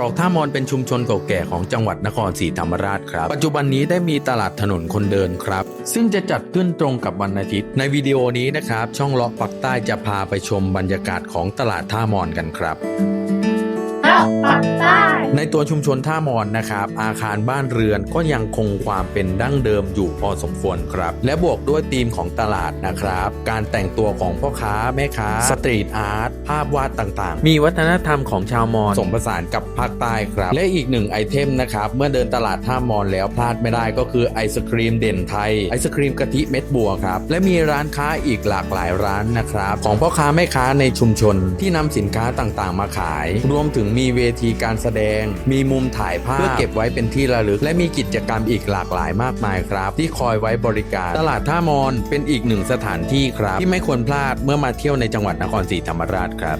ตรอกท่ามอนเป็นชุมชนเก่าแก่ของจังหวัดนครศรีธรรมราชครับ ปัจจุบันนี้ได้มีตลาดถนนคนเดินครับ ซึ่งจะจัดขึ้นตรงกับวันอาทิตย์ ในวิดีโอนี้นะครับ ช่องเลาะปักใต้จะพาไปชมบรรยากาศของตลาดท่ามอนกันครับเลาปักใต้ ในตัวชุมชนท่ามอนนะครับ อาคารบ้านเรือนก็ยังคงความเป็นดั้งเดิมอยู่พอสมควรครับ และบวกด้วยธีมของตลาดนะครับ การแต่งตัวของพ่อค้าแม่ค้า สตรีทอาร์ตภาพวาดต่างๆ มีวัฒนธรรมของชาวมอญสมผสานกับภาคใต้ครับ และอีกหนึ่งไอเทมนะครับเมื่อเดินตลาดท่ามอนแล้วพลาดไม่ได้ก็คือไอศครีมเด่นไทยไอศครีมกะทิเม็ดบัวครับและมีร้านค้าอีกหลากหลายร้านนะครับของพ่อค้าแม่ค้าในชุมชนที่นำสินค้าต่างๆ มาขาย รวมถึงมีเวทีการแสดงง มีมุมถ่ายภาพเพื่อเก็บไว้เป็นที่ระลึก และมีกิจกรรมอีกหลากหลายมากมายครับ ที่คอยไว้บริการ ตลาดท่ามอนเป็นอีกหนึ่งสถานที่ครับ ที่ไม่ควรพลาดเมื่อมาเที่ยวในจังหวัดนครศรีธรรมราชครับ